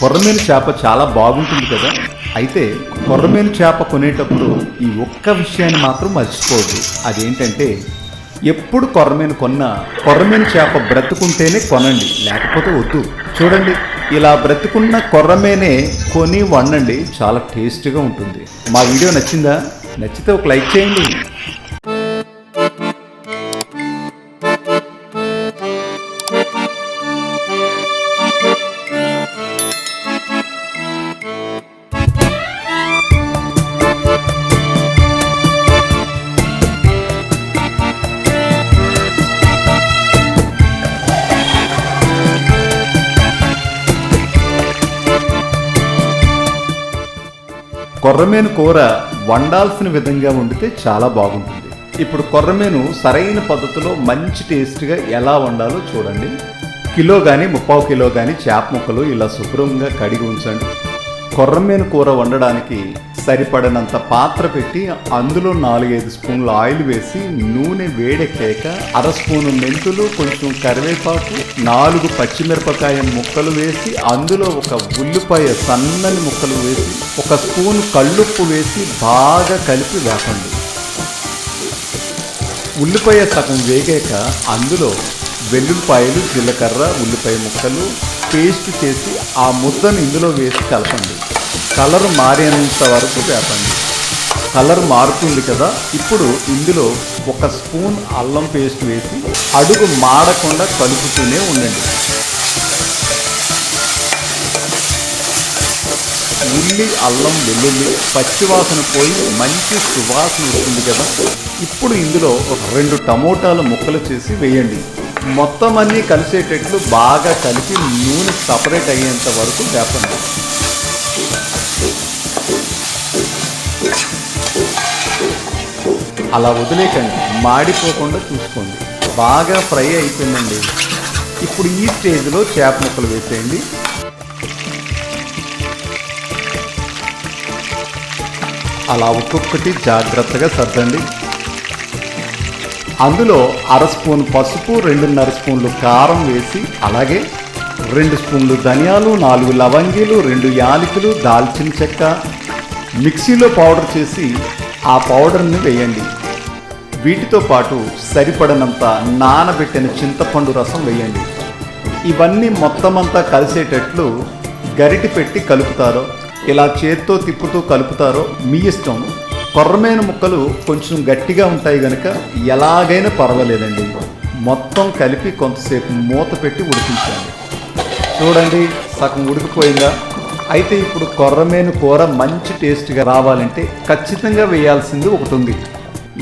కొర్రమేలు చేప చాలా బాగుంటుంది కదా? అయితే కొర్రమేలు చేప కొనేటప్పుడు ఈ ఒక్క విషయాన్ని మాత్రం మర్చిపోదు అదేంటంటే ఎప్పుడు కొర్రమేను కొన్నా కొర్రమేను చేప బ్రతుకుంటేనే కొనండి లేకపోతే వద్దు. చూడండి ఇలా బ్రతుకున్న కొర్రమేనే కొని వండండి చాలా టేస్ట్గా ఉంటుంది. మా వీడియో నచ్చిందా? నచ్చితే ఒక లైక్ చేయండి. కొర్రమేను కూర వండాల్సిన విధంగా వండితే చాలా బాగుంటుంది. ఇప్పుడు కొర్రమేను సరైన పద్ధతిలో మంచి టేస్ట్గా ఎలా వండాలో చూడండి. కిలో కానీ ముప్పావు కిలో కానీ చేప ముక్కలు ఇలా శుభ్రంగా కడిగి ఉంచండి. కొర్రమేను కూర వండడానికి సరిపడినంత పాత్ర పెట్టి అందులో నాలుగైదు స్పూన్లు ఆయిల్ వేసి నూనె వేడెక్కాక అర స్పూను మెంతులు కొంచెం కరివేపాకు నాలుగు పచ్చిమిరపకాయ ముక్కలు వేసి అందులో ఒక ఉల్లిపాయ సన్నని ముక్కలు వేసి ఒక స్పూన్ కళ్ళుప్పు వేసి బాగా కలిపి వేపండి. ఉల్లిపాయ సగం వేగాక అందులో వెల్లుల్లిపాయలు జీలకర్ర ఉల్లిపాయ ముక్కలు పేస్ట్ చేసి ఆ ముద్దను ఇందులో వేసి కలపండి. కలర్ మారేంత వరకు వేపండి. కలర్ మారుతుంది కదా ఇప్పుడు ఇందులో ఒక స్పూన్ అల్లం పేస్ట్ వేసి అడుగు మాడకుండా కలుపుతూనే ఉండండి. ఉల్లి అల్లం వెల్లుల్లి పచ్చివాసన పోయి మంచి సువాసన వస్తుంది కదా ఇప్పుడు ఇందులో ఒక రెండు టమోటాలు ముక్కలు చేసి వేయండి. మొత్తం అన్నీ కలిసేటట్లు బాగా కలిపి నూనె సపరేట్ అయ్యేంత వరకు వేపండి. అలా వదిలేకండి. మాడిపోకుండా చూసుకోండి. బాగా ఫ్రై అయిపోయిందండి. ఇప్పుడు ఈ స్టేజ్లో చేప ముక్కలు వేసేయండి. అలా ఒక్కొక్కటి జాగ్రత్తగా సర్దండి. అందులో అర స్పూన్ పసుపు రెండున్నర స్పూన్లు కారం వేసి అలాగే రెండు స్పూన్లు ధనియాలు నాలుగు లవంగీలు రెండు యాలకులు దాల్చిన చెక్క మిక్సీలో పౌడర్ చేసి ఆ పౌడర్ని వేయండి. వీటితో పాటు సరిపడనంత నానబెట్టిన చింతపండు రసం వేయండి. ఇవన్నీ మొత్తం అంతా కలిసేటట్లు గరిటి పెట్టి కలుపుతారో ఇలా చేత్తో తిప్పుతూ కలుపుతారో మీ ఇష్టం. కొర్రమైన ముక్కలు కొంచెం గట్టిగా ఉంటాయి కనుక ఎలాగైనా పర్వాలేదండి. మొత్తం కలిపి కొంతసేపు మూత పెట్టి ఉడికించాలి. చూడండి సగం ఉడికిపోయిందా? అయితే ఇప్పుడు కొర్రమేను కూర మంచి టేస్ట్గా రావాలంటే ఖచ్చితంగా వేయాల్సింది ఒకటి ఉంది.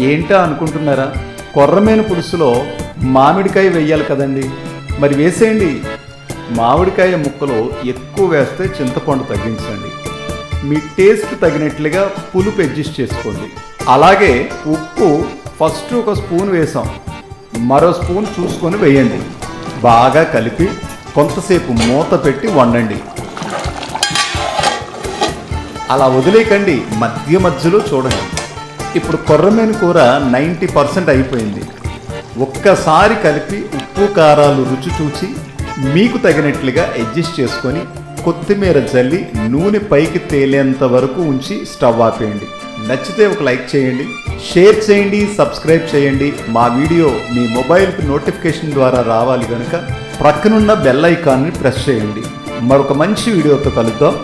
ఏంటా అనుకుంటున్నారా? కొర్రమేను పులుసులో మామిడికాయ వేయాలి కదండి. మరి వేసేయండి. మామిడికాయ ముక్కలు ఎక్కువ వేస్తే చింతపండు తగ్గించండి. మీ టేస్ట్ తగినట్లుగా పులుపు అడ్జస్ట్ చేసుకోండి. అలాగే ఉప్పు ఫస్ట్ ఒక స్పూన్ వేసాం. మరో స్పూన్ చూసుకొని వేయండి. బాగా కలిపి కొంతసేపు మూత పెట్టి వండండి. అలా వదిలేకండి మధ్య మధ్యలో చూడండి. ఇప్పుడు కొర్రమేను కూర నైంటీ పర్సెంట్ అయిపోయింది. ఒక్కసారి కలిపి ఉప్పు కారాలు రుచి చూచి మీకు తగినట్లుగా అడ్జస్ట్ చేసుకొని కొత్తిమీర జల్లి నూనె పైకి తేలేంత వరకు ఉంచి స్టవ్ ఆపేయండి. నచ్చితే ఒక లైక్ చేయండి షేర్ చేయండి సబ్స్క్రైబ్ చేయండి. మా వీడియో మీ మొబైల్కి నోటిఫికేషన్ ద్వారా రావాలి కనుక ప్రక్కనున్న బెల్ ఐకాన్ని ప్రెస్ చేయండి. మరొక మంచి వీడియోతో కలుద్దాం.